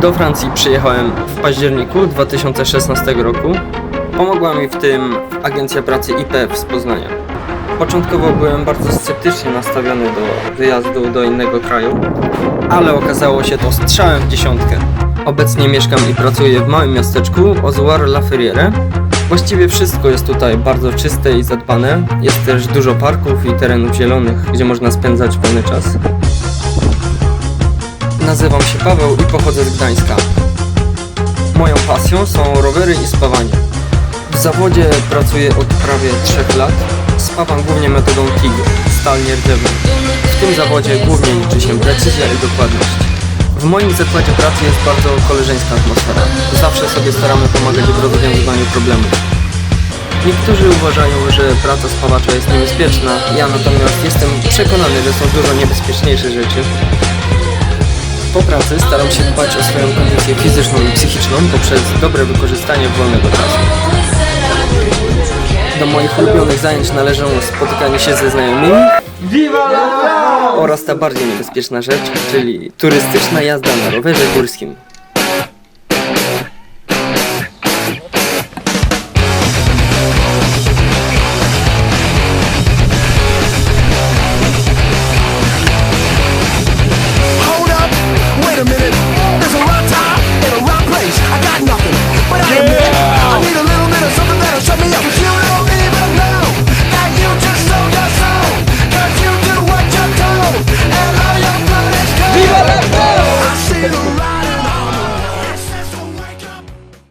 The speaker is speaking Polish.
Do Francji przyjechałem w październiku 2016 roku. Pomogła mi w tym agencja pracy IPF z Poznania. Początkowo byłem bardzo sceptycznie nastawiony do wyjazdu do innego kraju, ale okazało się to strzałem w dziesiątkę. Obecnie mieszkam i pracuję w małym miasteczku Ozoir-la-Ferrière. Właściwie wszystko jest tutaj bardzo czyste i zadbane. Jest też dużo parków i terenów zielonych, gdzie można spędzać wolny czas. Nazywam się Paweł i pochodzę z Gdańska. Moją pasją są rowery i spawanie. W zawodzie pracuję od prawie 3 lat. Spawam głównie metodą TIG, stal nierdzewną. W tym zawodzie głównie liczy się precyzja i dokładność. W moim zakładzie pracy jest bardzo koleżeńska atmosfera. Zawsze sobie staramy pomagać w rozwiązywaniu problemów. Niektórzy uważają, że praca spawacza jest niebezpieczna. Ja natomiast jestem przekonany, że są dużo niebezpieczniejsze rzeczy. Po pracy staram się dbać o swoją kondycję fizyczną i psychiczną poprzez dobre wykorzystanie wolnego czasu. Do moich ulubionych zajęć należą spotykanie się ze znajomymi oraz ta bardziej niebezpieczna rzecz, czyli turystyczna jazda na rowerze górskim.